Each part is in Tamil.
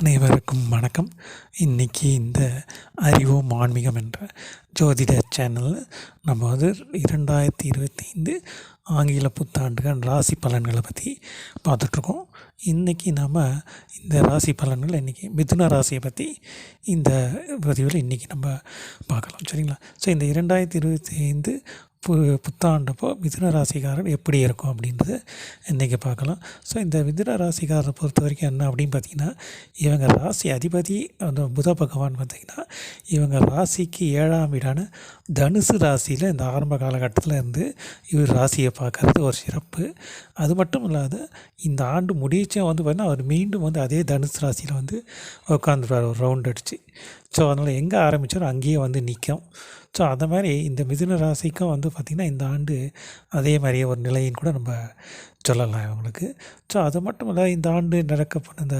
அனைவருக்கும் வணக்கம். இன்றைக்கி இந்த அறிவோம் ஆன்மீகம் என்ற ஜோதிட சேனலில் நம்ம வந்து இரண்டாயிரத்தி இருபத்தி ஐந்து ஆங்கில புத்தாண்டுகள் ராசி பலன்களை பற்றி பார்த்துட்ருக்கோம். இன்றைக்கி நாம் இந்த ராசி பலன்கள் இன்றைக்கி மிதுன ராசியை பற்றி இந்த பதிவில் இன்றைக்கி நம்ம பார்க்கலாம். சரிங்களா? ஸோ இந்த இரண்டாயிரத்தி இருபத்தி ஐந்து பு புத்தாண்டப்போ மிதுன ராசிக்காரன் எப்படி இருக்கும் அப்படின்றத இன்றைக்கி பார்க்கலாம். ஸோ இந்த மிதுன ராசிக்காரனை பொறுத்த வரைக்கும் என்ன அப்படின்னு பார்த்தீங்கன்னா இவங்க ராசி அதிபதி அந்த புத பகவான் பார்த்திங்கன்னா இவங்க ராசிக்கு ஏழாம் வீடான தனுசு ராசியில் இந்த ஆரம்ப காலகட்டத்தில் இருந்து இவர் ராசியை பார்க்கறது ஒரு சிறப்பு. அது மட்டும் இல்லாத இந்த ஆண்டு முடிச்சே வந்து பார்த்திங்கன்னா அவர் மீண்டும் வந்து அதே தனுசு ராசியில் வந்து உட்காந்துருவார் ஒரு ரவுண்ட் அடித்து ஸோ அதனால் எங்கே ஆரம்பித்தாரோ அங்கேயே வந்து நிற்கும் ஸோ அதை மாதிரி இந்த மிதுன ராசிக்கும் வந்து பார்த்திங்கன்னா இந்த ஆண்டு அதே மாதிரியே ஒரு நிலையின் கூட நம்ம சொல்லலாம் இவங்களுக்கு. ஸோ அது மட்டும் இல்லை இந்த ஆண்டு நடக்கப்பட்ட இந்த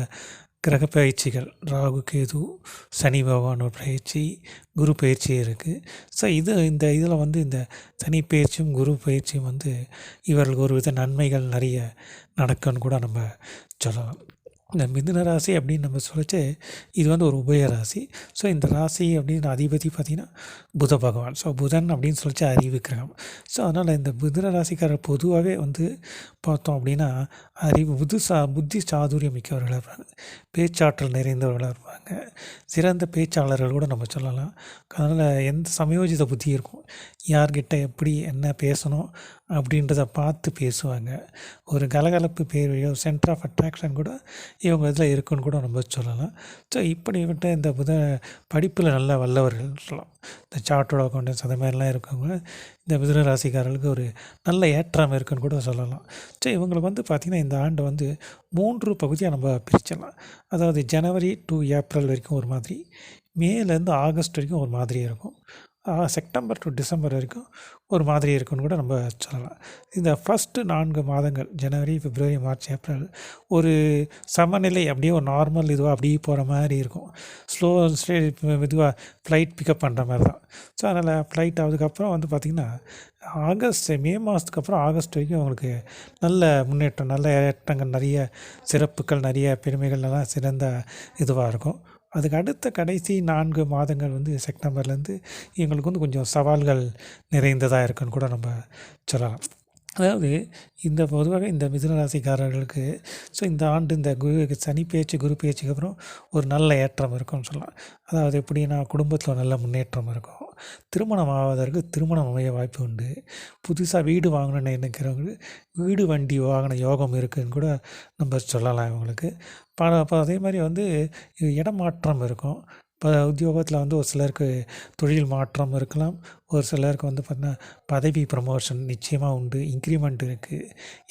கிரக பயிற்சிகள் ராகு கேது சனி பகவானோட பயிற்சி குரு பயிற்சி இருக்குது ஸோ இது இந்த இதில் வந்து இந்த சனி பயிற்சியும் குரு பயிற்சியும் வந்து இவர்களுக்கு ஒரு வித நன்மைகள் நிறைய நடக்கும்னு கூட நம்ம சொல்லலாம். இந்த மிதுன ராசி அப்படின்னு நம்ம சொல்லிச்சு இது வந்து ஒரு உபய ராசி. ஸோ இந்த ராசி அப்படின்னு அதிபதி பார்த்திங்கன்னா புத பகவான். ஸோ புதன் அப்படின்னு சொல்லிச்சு அறிவு ஸோ அதனால் இந்த மிதுன ராசிக்காரர் பொதுவாகவே வந்து பார்த்தோம் அப்படின்னா அறிவு புது சா புத்தி சாதுரியம் மிக்கவர்களாக இருப்பாங்க. பேச்சாற்றல் நிறைந்தவர்களாக இருப்பாங்க. சிறந்த பேச்சாளர்கள் கூட நம்ம சொல்லலாம். அதனால் எந்த சமயோஜித புத்தி இருக்கும்? யார்கிட்ட எப்படி என்ன பேசணும்? அப்படின்றத பார்த்து பேசுவாங்க. ஒரு கலகலப்பு பேர்வையோ சென்டர் ஆஃப் அட்ராக்ஷன் கூட இவங்க இதில் இருக்குன்னு கூட நம்ம சொல்லலாம். ஸோ இப்படிப்பட்ட இந்த புத படிப்பில் நல்ல வல்லவர்கள் சொல்லலாம். இந்த சார்ட்டோட அக்கௌண்டன்ஸ் அந்த மாதிரிலாம் இருக்கவங்க இந்த மிதுன ராசிக்காரர்களுக்கு ஒரு நல்ல ஏற்றம் இருக்குன்னு கூட சொல்லலாம். ஸோ இவங்களுக்கு வந்து பார்த்திங்கன்னா இந்த ஆண்டு வந்து மூன்று பகுதியாக நம்ம பிரிச்சிடலாம். அதாவது ஜனவரி டு ஏப்ரல் வரைக்கும் ஒரு மாதிரி மேலேருந்து ஆகஸ்ட் வரைக்கும் ஒரு மாதிரி இருக்கும். செப்டம்பர் டு டிசம்பர் வரைக்கும் ஒரு மாதிரி இருக்குன்னு கூட நம்ம சொல்லலாம். இந்த ஃபஸ்ட்டு நான்கு மாதங்கள் ஜனவரி பிப்ரவரி மார்ச் ஏப்ரல் ஒரு சமநிலை அப்படியே ஒரு நார்மல் இதுவாக அப்படியே போகிற மாதிரி இருக்கும். ஸ்லோ இதுவாக ஃப்ளைட் பிக்கப் பண்ணுற மாதிரி தான். ஸோ அதனால் ஃப்ளைட் ஆகுதுக்கப்புறம் வந்து பார்த்திங்கன்னா ஆகஸ்ட் மே மாதத்துக்கு அப்புறம் ஆகஸ்ட் வரைக்கும் அவங்களுக்கு நல்ல முன்னேற்றம் நல்ல ஏற்றங்கள் நிறைய சிறப்புகள் நிறைய பெருமைகள் எல்லாம் சிறந்த இதுவாக இருக்கும். அதுக்கு அடுத்த கடைசி நான்கு மாதங்கள் வந்து செப்டம்பர்லேருந்து எங்களுக்கு வந்து கொஞ்சம் சவால்கள் நிறைந்ததாக இருக்குன்னு கூட நம்ம சொல்லலாம். அதாவது இந்த பொதுவாக இந்த மிதுனராசிக்காரர்களுக்கு ஸோ இந்த ஆண்டு இந்த குரு சனி பேச்சு குரு பேச்சுக்கு அப்புறம் ஒரு நல்ல ஏற்றம் இருக்கும்னு சொல்லலாம். அதாவது எப்படின்னா குடும்பத்தில் நல்ல முன்னேற்றம் இருக்கும். திருமணம் ஆவதற்கு திருமணம் அமைய வாய்ப்பு உண்டு. புதுசாக வீடு வாங்கணும்னு நினைக்கிறவங்களுக்கு வீடு வண்டி வாங்கின யோகம் இருக்குதுன்னு கூட நம்ம சொல்லலாம் இவங்களுக்கு. பல அதே மாதிரி வந்து இடமாற்றம் இருக்கும். இப்போ உத்தியோகத்தில் வந்து ஒரு சிலருக்கு தொழில் மாற்றம் இருக்கலாம். ஒரு சிலருக்கு வந்து பார்த்திங்கன்னா பதவி ப்ரமோஷன் நிச்சயமாக உண்டு இன்க்ரிமெண்ட் இருக்குது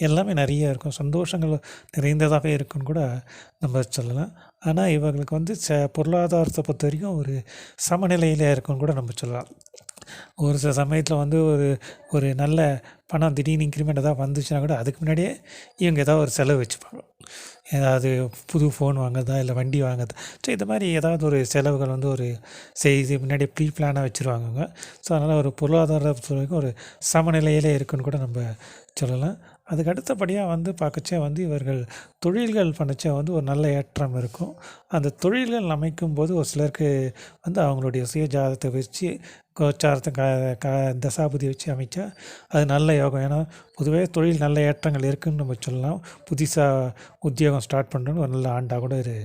எல்லாமே நிறைய இருக்கும். சந்தோஷங்கள் நிறைந்ததாகவே இருக்குன்னு கூட நம்ம சொல்லலாம். ஆனால் இவங்களுக்கு வந்து ச பொருளாதாரத்தை பொறுத்த வரைக்கும் ஒரு சமநிலையில் இருக்குன்னு கூட நம்ம சொல்லலாம். ஒரு சில சமயத்தில் வந்து ஒரு ஒரு நல்ல பணம் திடீர்னு இன்க்ரிமெண்ட் எதாவது வந்துச்சுன்னா கூட அதுக்கு முன்னாடியே இவங்க ஏதாவது ஒரு செலவு வச்சுப்பாங்க. ஏதாவது புது ஃபோன் வாங்குறதா இல்லை வண்டி வாங்குறதா. ஸோ இந்த மாதிரி ஏதாவது ஒரு செலவுகள் வந்து ஒரு செய்து முன்னாடி ப்ரீ பிளானாக வச்சுருவாங்க ஸோ அதனால் ஒரு பொருளாதார வரைக்கும் ஒரு சமநிலையிலே இருக்குன்னு கூட நம்ம சொல்லலாம். அதுக்கு அடுத்தபடியாக வந்து பார்க்கச்சே வந்து இவர்கள் தொழில்கள் பண்ணச்சே வந்து ஒரு நல்ல ஏற்றம் இருக்கும். அந்த தொழில்கள் அமைக்கும் போது ஒரு சிலருக்கு வந்து அவங்களுடைய சுய ஜாதத்தை வச்சு கோச்சாரத்தை க க தசாபதி வச்சு அமைச்சா அது நல்ல யோகம் ஏன்னா பொதுவே தொழில் நல்ல ஏற்றங்கள் இருக்குதுன்னு நம்ம சொல்லலாம். புதுசாக உத்தியோகம் ஸ்டார்ட் பண்ணுறோன்னு ஒரு நல்ல ஆண்டாக கூட இரு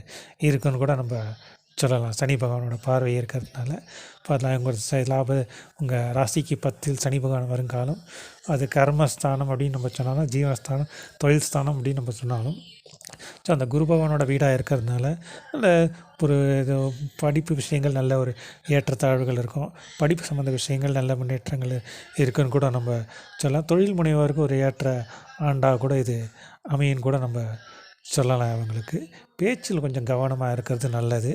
இருக்குன்னு கூட நம்ம சொல்லலாம். சனி பகவானோட பார்வை இருக்கிறதுனால. பார்க்கலாம் உங்கள் லாப உங்கள் ராசிக்கு பத்தில் சனி பகவான் வருங்காலம் அது கர்மஸ்தானம் அப்படின்னு நம்ம சொன்னாலும் ஜீவனஸ்தானம் தொழில் ஸ்தானம் அப்படின்னு நம்ம சொன்னாலும் ஸோ அந்த குரு பகவானோட வீடாக இருக்கிறதுனால நல்ல ஒரு இது படிப்பு விஷயங்கள் நல்ல ஒரு ஏற்றத்தாழ்வுகள் இருக்கும். படிப்பு சம்மந்த விஷயங்கள் நல்ல முன்னேற்றங்கள் இருக்குன்னு கூட நம்ம சொல்லலாம். தொழில் முனைவோருக்கு ஒரு ஏற்ற ஆண்டாக கூட இது அமையின்னு கூட நம்ம சொல்லலாம் அவங்களுக்கு. பேச்சில் கொஞ்சம் கவனமாக இருக்கிறது நல்லது.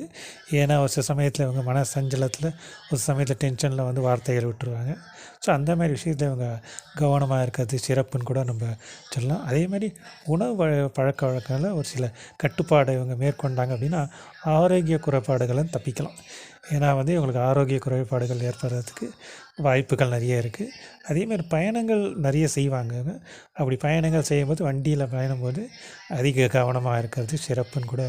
ஏன்னா ஒரு சில சமயத்தில் இவங்க மன சஞ்சலத்தில் ஒரு சமயத்தில் டென்ஷனில் வந்து வார்த்தைகள் விட்டுருவாங்க. ஸோ அந்த மாதிரி விஷயத்தில் இவங்க கவனமாக இருக்கிறது சிறப்புன்னு கூட நம்ம சொல்லலாம். அதே மாதிரி உணவு வழ பழக்க வழக்கங்களில் ஒரு சில கட்டுப்பாடை இவங்க மேற்கொண்டாங்க அப்படின்னா ஆரோக்கிய குறைபாடுகளும் தப்பிக்கலாம். ஏன்னா வந்து இவங்களுக்கு ஆரோக்கிய குறைபாடுகள் ஏற்படுறதுக்கு வாய்ப்புகள் நிறைய இருக்குது அதேமாதிரி பயணங்கள் நிறைய செய்வாங்க அப்படி பயணங்கள் செய்யும்போது வண்டியில் பயணம் போது அதிக கவனமாக இருக்கிறது சிறப்புன்னு கூட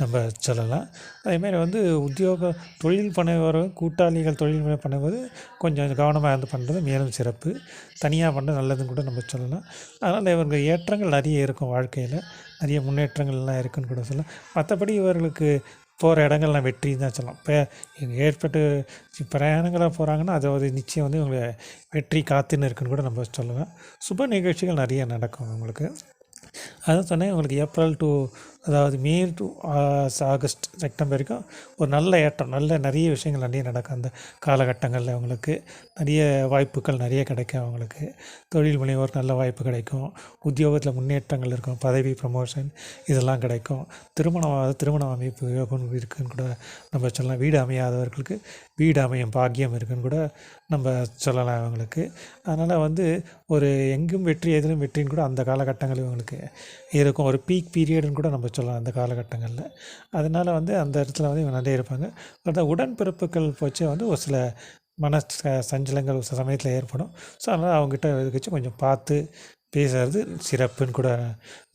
நம்ம சொல்லலாம். அதேமாரி வந்து உத்தியோக தொழில் பண்ணுற கூட்டாளிகள் தொழில் பண்ணும்போது கொஞ்சம் கவனமாக இருந்து பண்ணுறது மேலும் சிறப்பு. தனியாக பண்ணுறது நல்லதுன்னு கூட நம்ம சொல்லலாம். அதனால் இவங்க ஏற்றங்கள் நிறைய இருக்கும் வாழ்க்கையில். நிறைய முன்னேற்றங்கள்லாம் இருக்குன்னு கூட சொல்லலாம். மற்றபடி இவர்களுக்கு போகிற இடங்கள்லாம் வெற்றின்னு தான் சொல்லலாம். இப்போ ஏற்பட்டு பிரயாணங்களாக போகிறாங்கன்னா அது ஒரு நிச்சயம் வந்து இவங்க வெற்றி காத்துன்னு இருக்குன்னு கூட நம்ம சொல்லலாம். சுப நிகழ்ச்சிகள் நிறைய நடக்கும் அவங்களுக்கு. அதான் சொன்னேன் உங்களுக்கு ஏப்ரல் டு அதாவது மே டு ஆகஸ்ட் செப்டம்பர் வரைக்கும் ஒரு நல்ல ஏற்றம் நல்ல நிறைய விஷயங்கள் நிறைய நடக்கும் அந்த காலகட்டங்களில் அவங்களுக்கு. நிறைய வாய்ப்புகள் நிறைய கிடைக்கும் அவங்களுக்கு. தொழில் முனைவோர் நல்ல வாய்ப்பு கிடைக்கும். உத்தியோகத்தில் முன்னேற்றங்கள் இருக்கும் பதவி ப்ரமோஷன் இதெல்லாம் கிடைக்கும். திருமணம் திருமண அமைப்பு யோகம் இருக்குன்னு கூட நம்ம சொல்லலாம். வீடு அமையாதவர்களுக்கு வீடு அமையும் பாக்கியம் இருக்குன்னு கூட நம்ம சொல்லலாம் அவங்களுக்கு. அதனால் வந்து ஒரு எங்கும் வெற்றி எதிலும் வெற்றின்னு கூட அந்த காலகட்டங்கள் இவங்களுக்கு இருக்கும். ஒரு பீக் பீரியடுன்னு கூட நம்ம சொல்லலாம் அந்த காலகட்டங்களில். அதனால் வந்து அந்த இடத்துல வந்து இவங்க நிறைய இருப்பாங்க. அந்த உடன்பிறப்புகள் போச்சு வந்து ஒரு சில மன ச சஞ்சலங்கள் சமயத்தில் ஏற்படும். ஸோ அதனால் அவங்ககிட்ட வச்சு கொஞ்சம் பார்த்து பேசுகிறது சிறப்புன்னு கூட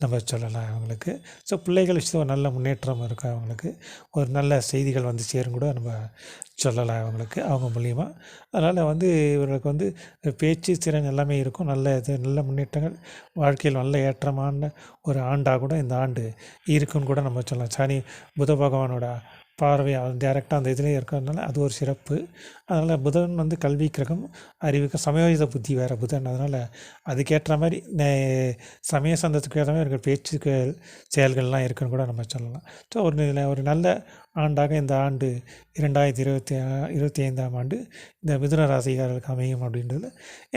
நம்ம சொல்லலாம் அவங்களுக்கு. ஸோ பிள்ளைகள் விஷயத்தில் ஒரு நல்ல முன்னேற்றம் இருக்கும் அவங்களுக்கு? ஒரு நல்ல செய்திகள் வந்து சேரும் கூட நம்ம சொல்லலாம் அவங்களுக்கு அவங்க மூலிமா அதனால் வந்து இவர்களுக்கு வந்து பேச்சு திறன் எல்லாமே இருக்கும். நல்ல இது நல்ல முன்னேற்றங்கள். வாழ்க்கையில் நல்ல ஏற்றமான ஒரு ஆண்டாக கூட இந்த ஆண்டு இருக்குன்னு கூட நம்ம சொல்லலாம். சனி புத பகவானோட பார்வை டேரெக்டாக அந்த இதுலேயே இருக்கிறதுனால அது ஒரு சிறப்பு. அதனால் புதன் வந்து கல்வி கிரகம் அறிவுக்கு சமயோஜித புத்தி வேறு புதன். அதனால் அதுக்கேற்ற மாதிரி சமய சந்தத்துக்கு ஏற்ற மாதிரி இருக்கிற பேச்சுக்கு செயல்கள்லாம் இருக்குன்னு கூட நம்ம சொல்லலாம். ஸோ ஒரு ஒரு நல்ல ஆண்டாக இந்த ஆண்டு இரண்டாயிரத்தி இருபத்தி இருபத்தி ஐந்தாம் ஆண்டு இந்த மிதுன ராசிகாரர்களுக்கு அமையும் அப்படின்றது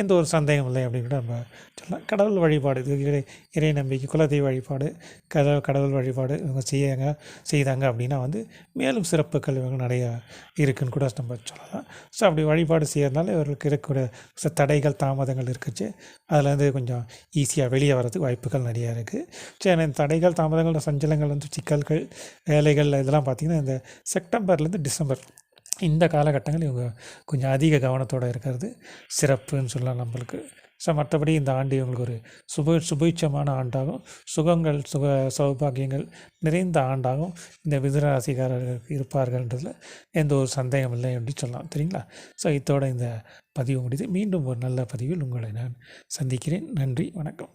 எந்த ஒரு சந்தேகம் இல்லை அப்படின்னு கூட நம்ம சொல்லலாம். கடவுள் வழிபாடு இது இறை இறை நம்பிக்கை குலதெய்வ வழிபாடு கடவுள் கடவுள் வழிபாடு இவங்க செய்யாங்க செய்தாங்க அப்படின்னா வந்து மேலும் சிறப்புகள் இவங்க நிறையா இருக்குன்னு கூட நம்ம சொல்லலாம். ஸோ அப்படி வழிபாடு செய்யறதுனால இவர்களுக்கு இருக்கக்கூடிய சில தடைகள் தாமதங்கள் இருக்குச்சு. அதில் வந்து கொஞ்சம் ஈஸியாக வெளியே வர்றதுக்கு வாய்ப்புகள் நிறையா இருக்குது ஸோ இந்த தடைகள் தாமதங்கள் சஞ்சலங்கள் வந்து சிக்கல்கள் வேலைகள் இதெல்லாம் பார்த்திங்கன்னா இந்த செப்டம்பர்லேருந்து டிசம்பர் இந்த காலகட்டங்கள் இவங்க கொஞ்சம் அதிக கவனத்தோடு இருக்கிறது. சிறப்புன்னு சொல்லலாம் நம்மளுக்கு. ஸோ மற்றபடி இந்த ஆண்டு இவங்களுக்கு ஒரு சுப சுபீட்சமான ஆண்டாகும். சுகங்கள் சுக சௌபாகியங்கள் நிறைந்த ஆண்டாகவும் இந்த மிதுனராசிக்காரர்கள் இருப்பார்கள்ன்றதில் எந்த ஒரு சந்தேகம் இல்லை என்று சொல்லலாம். சரிங்களா ஸோ இதோட இந்த பதிவு முடிது மீண்டும் ஒரு நல்ல பதிவில் உங்களை நான் சந்திக்கிறேன். நன்றி வணக்கம்.